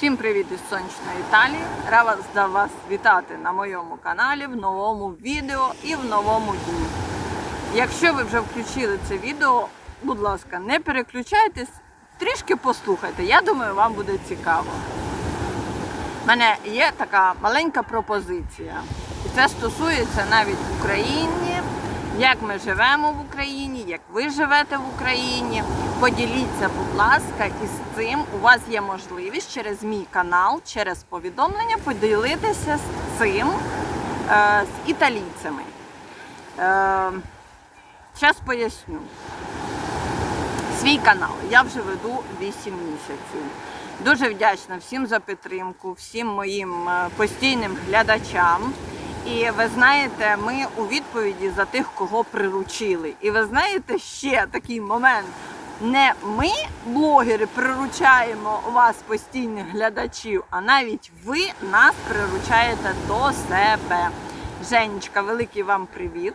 Всім привіт із сонячної Італії. Рада вас вітати на моєму каналі в новому відео і в новому дні. Якщо ви вже включили це відео, будь ласка, не переключайтесь, трішки послухайте. Я думаю, вам буде цікаво. У мене є така маленька пропозиція. І це стосується навіть в Україні, як ми живемо в Україні, як ви живете в Україні. Поділіться, будь ласка, із цим. У вас є можливість через мій канал, через повідомлення поділитися з цим е, з італійцями. Е, Зараз поясню. Свій канал я вже веду 8 місяців. Дуже вдячна всім за підтримку, всім моїм е, постійним глядачам. І ви знаєте, ми у відповіді за тих, кого приручили. І ви знаєте ще такий момент. Не ми, блогери, приручаємо вас, постійних глядачів, а навіть ви нас приручаєте до себе. Женечка, великий вам привіт.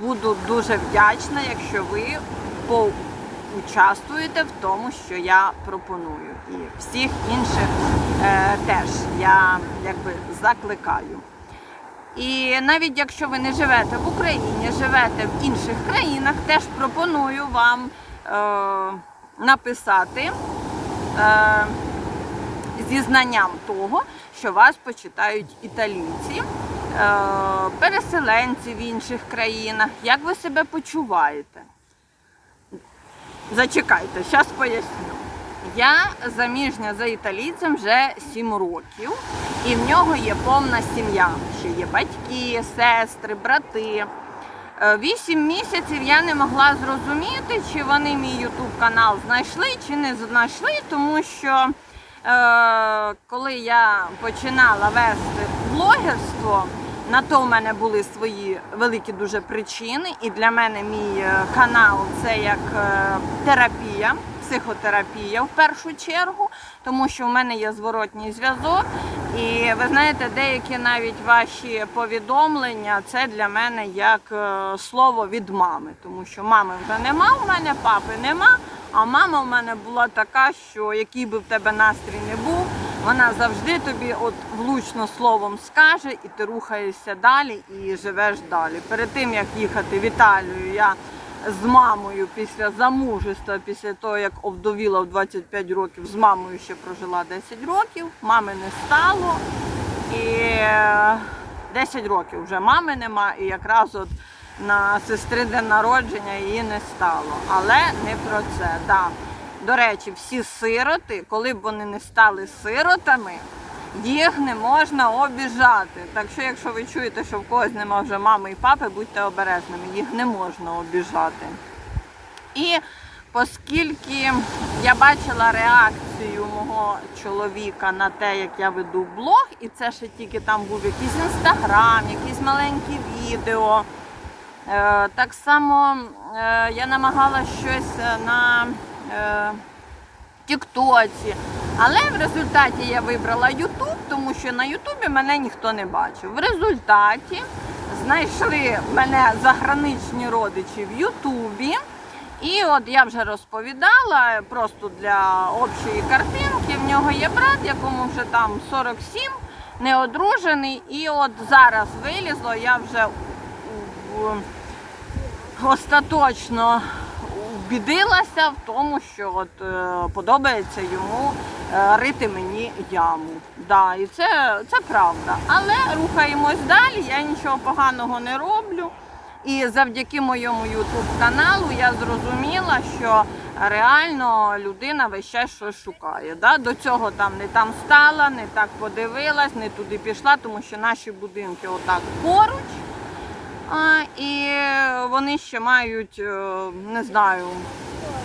Буду дуже вдячна, якщо ви поучаствуєте в тому, що я пропоную. І всіх інших е, теж я якби закликаю. І навіть якщо ви не живете в Україні, живете в інших країнах, теж пропоную вам е, написати е, зі знанням того, що вас почитають італійці, е, переселенці в інших країнах. Як ви себе почуваєте? Зачекайте, зараз поясню. Я заміжня за італійцем вже 7 років, і в нього є повна сім'я. Ще є батьки, сестри, брати. Е, Вісім місяців я не могла зрозуміти, чи вони мій ютуб канал знайшли, чи не знайшли, тому що е, коли я починала вести блогерство, на то в мене були свої великі дуже причини. І для мене мій е, канал це як е, терапія, психотерапія в першу чергу, тому що в мене є зворотній зв'язок. І ви знаєте, деякі навіть ваші повідомлення це для мене як е, слово від мами, тому що мами вже нема в мене, папи нема. А мама в мене була така, що який би в тебе настрій не був, вона завжди тобі от влучно словом скаже, і ти рухаєшся далі і живеш далі. Перед тим як їхати в Італію, я з мамою після замужества, після того як овдовіла в 25 років, з мамою ще прожила 10 років. Мами не стало. І е, 10 років вже мами нема, і якраз от на сестри день народження її не стало. Але не про це. Да. До речі, всі сироти, коли б вони не стали сиротами, їх не можна обіжати. Так що, якщо ви чуєте, що в когось нема вже мами і папи, будьте обережними, їх не можна обіжати. І оскільки я бачила реакцію мого чоловіка на те, як я веду блог, і це ще тільки там був якийсь інстаграм, якісь маленькі відео. Е, Так само е, я намагалася щось е, на Тіктоці. Але в результаті я вибрала Ютуб, тому що на Ютубі мене ніхто не бачив. В результаті знайшли мене заграничні родичі в Ютубі. І от я вже розповідала просто для общої картинки. В нього є брат, якому вже там 47, неодружений. І от зараз вилізло, я вже остаточно убідилася в тому, що от е, подобається йому рити мені яму. Да, і це, це правда. Але рухаємось далі, я нічого поганого не роблю. І завдяки моєму YouTube каналу я зрозуміла, що реально людина весь час щось шукає. Да? До цього там не там стала, не так подивилась, не туди пішла, тому що наші будинки отак поруч. А, і вони ще мають, е, не знаю,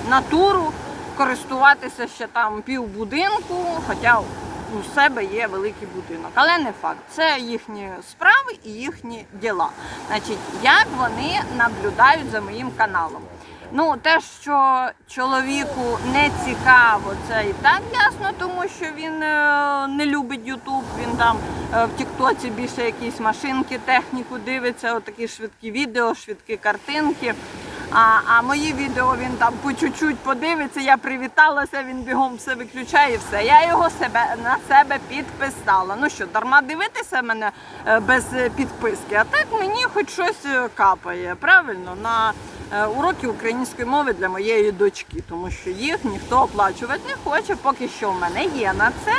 натуру користуватися ще там півбудинку, хоча у себе є великий будинок. Але не факт. Це їхні справи і їхні діла. Значить, як вони наблюдають за моїм каналом. Ну, те, що чоловіку не цікаво, це і так ясно, тому що він е, не любить Ютуб, він там е, в Тіктоці більше якісь машинки, техніку дивиться, отакі швидкі відео, швидкі картинки. А, а мої відео він там по чуть-чуть подивиться, я привіталася, він бігом все виключає все. Я його себе на себе підписала. Ну що, дарма дивитися мене е, без е, підписки, а так мені хоч щось е, капає. Правильно, на уроки української мови для моєї дочки, тому що їх ніхто оплачувати не хоче. Поки що в мене є на це.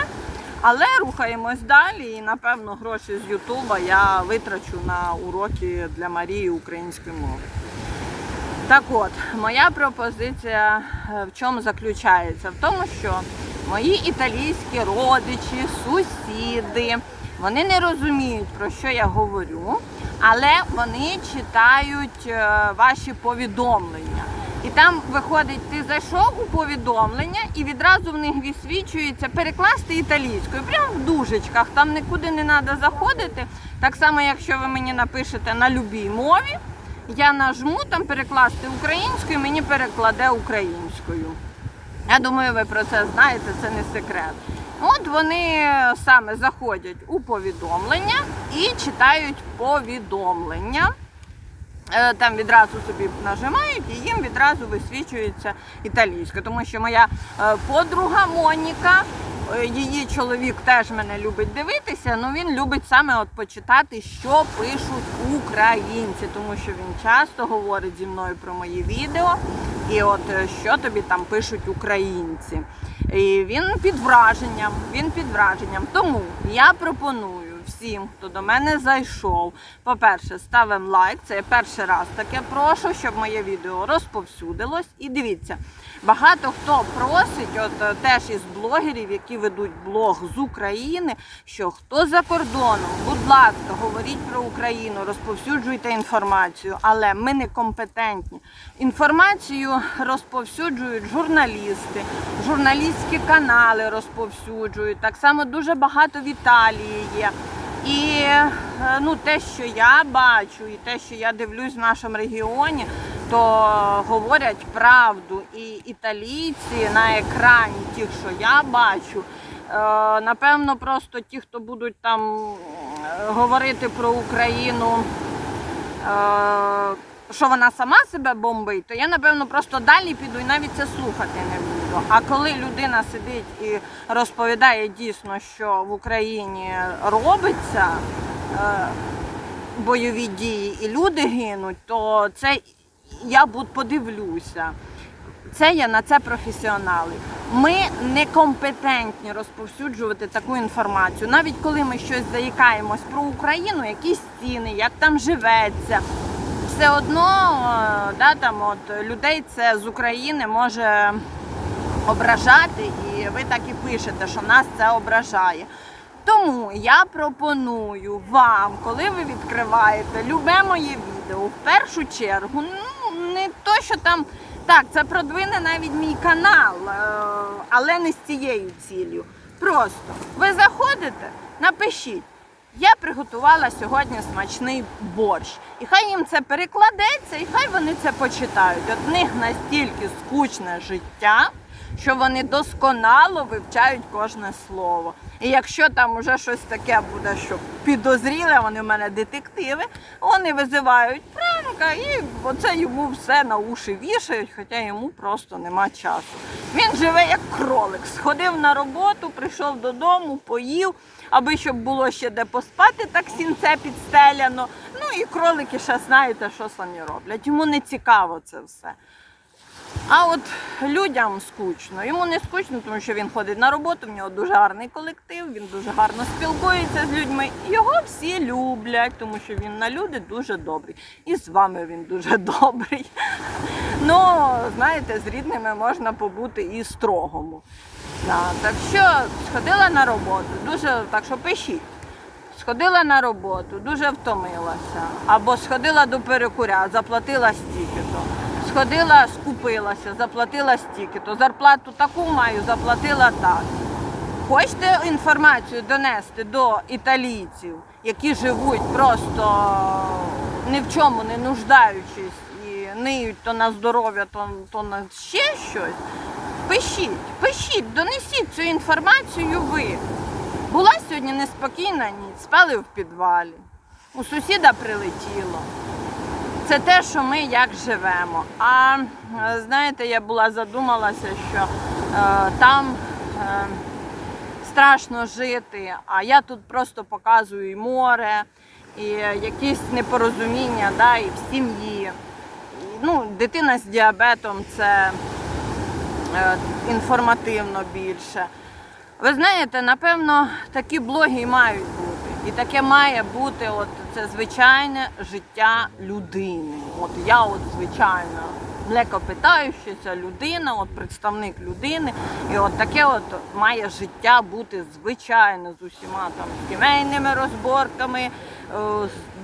Але рухаємось далі, і напевно гроші з Ютуба я витрачу на уроки для Марії української мови. Так от, моя пропозиція е, в чому заключається? В тому, що мої італійські родичі, сусіди, вони не розуміють, про що я говорю, але вони читають е, ваші повідомлення. І там виходить, ти зайшов у повідомлення і відразу в них висвічується перекласти італійською. Прямо в дужечках, там нікуди не треба заходити. Так само, якщо ви мені напишете на любій мові, я нажму там перекласти українською, мені перекладе українською. Я думаю, ви про це знаєте, це не секрет. От вони саме заходять у повідомлення і читають повідомлення. Е, Там відразу собі нажимають і їм відразу висвічується італійська. Тому що моя е, подруга Моніка, її чоловік теж мене любить дивитися, але він любить саме от почитати, що пишуть українці, тому що він часто говорить зі мною про мої відео, і от е, що тобі там пишуть українці. І він під враженням, він під враженням. Тому я пропоную всім, хто до мене зайшов. По-перше, ставимо лайк. Це я перший раз таке прошу, щоб моє відео розповсюдилось. І дивіться, багато хто просить, от е, теж із блогерів, які ведуть блог з України, що хто за кордоном, будь ласка, говоріть про Україну, розповсюджуйте інформацію, але ми не компетентні. Інформацію розповсюджують журналісти, журналістські канали розповсюджують. Так само дуже багато в Італії є. І е, ну, те, що я бачу, і те, що я дивлюсь в нашому регіоні, то говорять правду. І італійці на екрані, ті, що я бачу, е, напевно, просто ті, хто будуть там е, говорити про Україну. е, Що вона сама себе бомбить, то я напевно просто далі піду і навіть це слухати не буду. А коли людина сидить і розповідає дійсно, що в Україні робиться бойові дії і люди гинуть, то це я подивлюся. Це є на це професіонали. Ми не компетентні розповсюджувати таку інформацію. Навіть коли ми щось заїкаємось про Україну, якісь ціни, як там живеться, все одно е, да, там от, людей це з України може ображати, і ви так і пишете, що нас це ображає. Тому я пропоную вам, коли ви відкриваєте любе моє відео, в першу чергу, ну не то, що там так, це продвине навіть мій канал, е, але не з цією ціллю. Просто ви заходите, напишіть. Я приготувала сьогодні смачний борщ. І хай їм це перекладеться, і хай вони це почитають. От них настільки скучне життя, що вони досконало вивчають кожне слово. І якщо там уже щось таке буде, що підозріле, вони в мене детективи, вони визивають Френка і оце йому все на уші вішають, хоча йому просто нема часу. Він живе як кролик, сходив на роботу, прийшов додому, поїв, аби щоб було ще де поспати, так сінце підстеляно. Ну і кролики ще знаєте, що самі роблять. Йому не цікаво це все. А от людям скучно. Йому не скучно, тому що він ходить на роботу, в нього дуже гарний колектив, він дуже гарно спілкується з людьми. Його всі люблять, тому що він на люди дуже добрий. І з вами він дуже добрий. Ну, знаєте, з рідними можна побути і строгому. Так що сходила на роботу, дуже так що пишіть. Сходила на роботу, дуже втомилася. Або сходила до перекуря, заплатила стільки-то. Сходила, скупилася, заплатила стільки-то. Зарплату таку маю, заплатила так. Хочете інформацію донести до італійців, які живуть просто ні в чому не нуждаючись і ниють то на здоров'я, то, то на ще щось. Пишіть, пишіть, донесіть цю інформацію ви. Була сьогодні неспокійна ніч, спали в підвалі. У сусіда прилетіло. Це те, що ми як живемо. А е, знаєте, я була задумалася, що е, там е, страшно жити, а я тут просто показую і море, і якісь непорозуміння, да, і в сім'ї. Ну, дитина з діабетом це е, інформативно більше. Ви знаєте, напевно, такі блоги і мають бути. І таке має бути от це звичайне життя людини. От я от звичайна млекопитаючася людина, от представник людини. І от таке от має життя бути звичайне з усіма там сімейними розборками, е,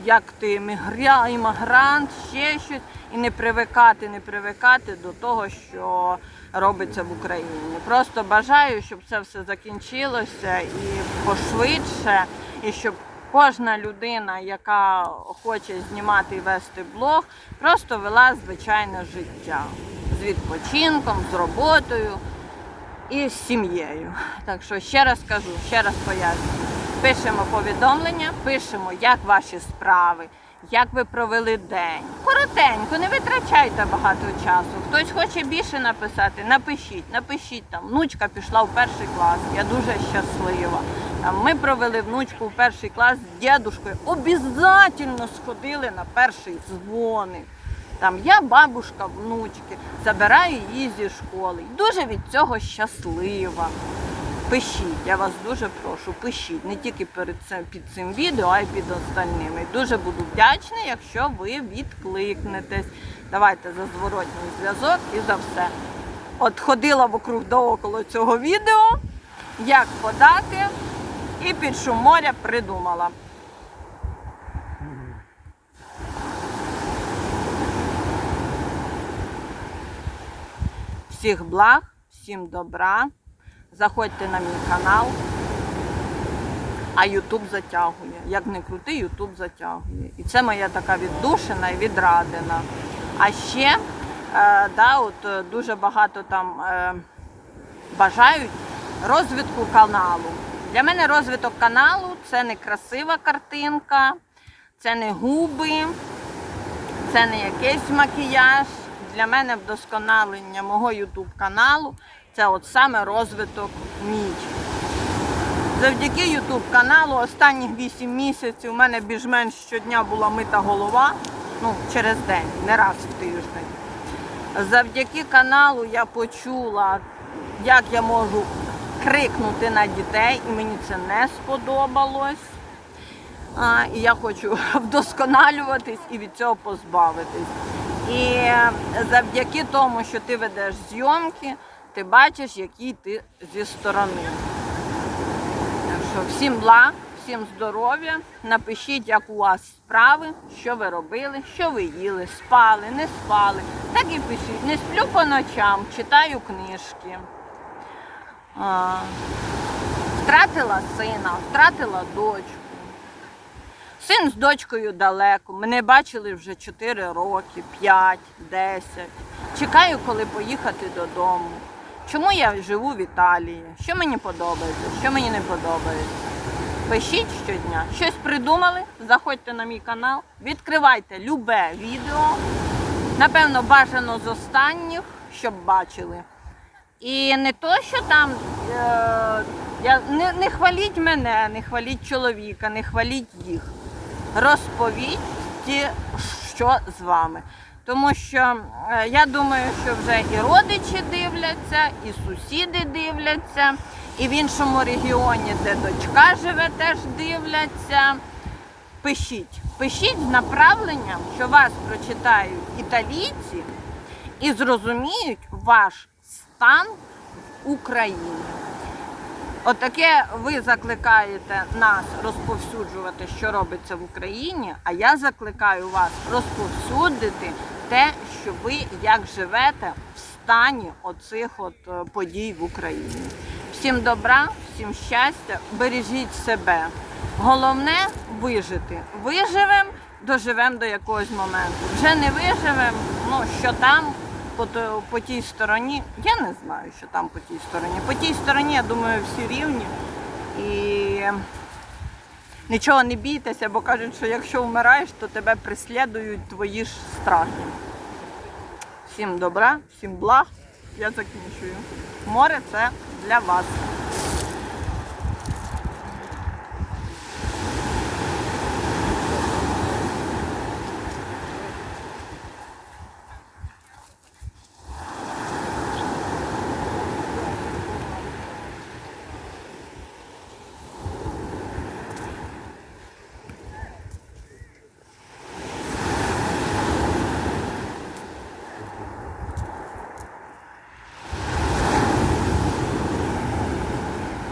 як ти іммігрант, ще щось. І не привикати, не привикати до того, що робиться в Україні. Просто бажаю, щоб це все закінчилося і пошвидше, і щоб кожна людина, яка хоче знімати і вести блог, просто вела звичайне життя з відпочинком, з роботою і з сім'єю. Так що ще раз кажу, ще раз пояснюю. Пишемо повідомлення, пишемо, як ваші справи, як ви провели день. Коротенько, не витрачайте багато часу. Хтось хоче більше написати, напишіть, напишіть там. Внучка пішла в перший клас, я дуже щаслива. Ми провели внучку в перший клас з дідушкою. Обязательно сходили на перший дзвоник. Там я бабушка внучки, забираю її зі школи. Дуже від цього щаслива. Пишіть, я вас дуже прошу, пишіть не тільки перед цим під цим відео, а й під остальними. Дуже буду вдячна, якщо ви відкликнетесь. Давайте за зворотній зв'язок і за все. От ходила вокруг да около цього відео, як подати, і під шум моря придумала. Всіх благ, всім добра. Заходьте на мій канал. А Ютуб затягує. Як не крути, Ютуб затягує. І це моя така віддушина і відрадина. А ще е, да, от, е, дуже багато там е, бажають розвитку каналу. Для мене розвиток каналу це не красива картинка, це не губи, це не якийсь макіяж. Для мене вдосконалення мого YouTube каналу це от саме розвиток мій. Завдяки YouTube каналу останніх 8 місяців у мене більш-менш щодня була мита голова, ну, через день, не раз в тиждень. Завдяки каналу я почула, як я можу крикнути на дітей, і мені це не сподобалось. А, і я хочу вдосконалюватись і від цього позбавитись. І завдяки тому, що ти ведеш зйомки, ти бачиш, який ти зі сторони. Так що всім благ, всім здоров'я. Напишіть, як у вас справи, що ви робили, що ви їли, спали, не спали. Так і пишіть. Не сплю по ночам, читаю книжки. Втратила сина, втратила дочку. Син з дочкою далеко. Мене бачили вже 4 роки, 5, 10. Чекаю, коли поїхати додому. Чому я живу в Італії? Що мені подобається, що мені не подобається. Пишіть щодня. Щось придумали, заходьте на мій канал, відкривайте любе відео. Напевно, бажано з останніх, щоб бачили. І не то, що там е, я, не, не хваліть мене, не хваліть чоловіка, не хваліть їх. Розповідь, ті, що з вами. Тому що е, я думаю, що вже і родичі дивляться, і сусіди дивляться, і в іншому регіоні, де дочка живе, теж дивляться. Пишіть, пишіть з направленням, що вас прочитають італійці і зрозуміють ваш стан в Україні. Отаке ви закликаєте нас розповсюджувати, що робиться в Україні, а я закликаю вас розповсюдити те, що ви як живете в стані оцих от е, подій в Україні. Всім добра, всім щастя, бережіть себе. Головне вижити. Виживемо, доживемо до якогось моменту. Вже не виживемо, ну що там по, по тій стороні. Я не знаю, що там по тій стороні. По тій стороні, я думаю, всі рівні. І Нічого не бійтеся, бо кажуть, що якщо вмираєш, то тебе преслідують твої ж страхи. Всім добра, всім благ. Я закінчую. Море це для вас.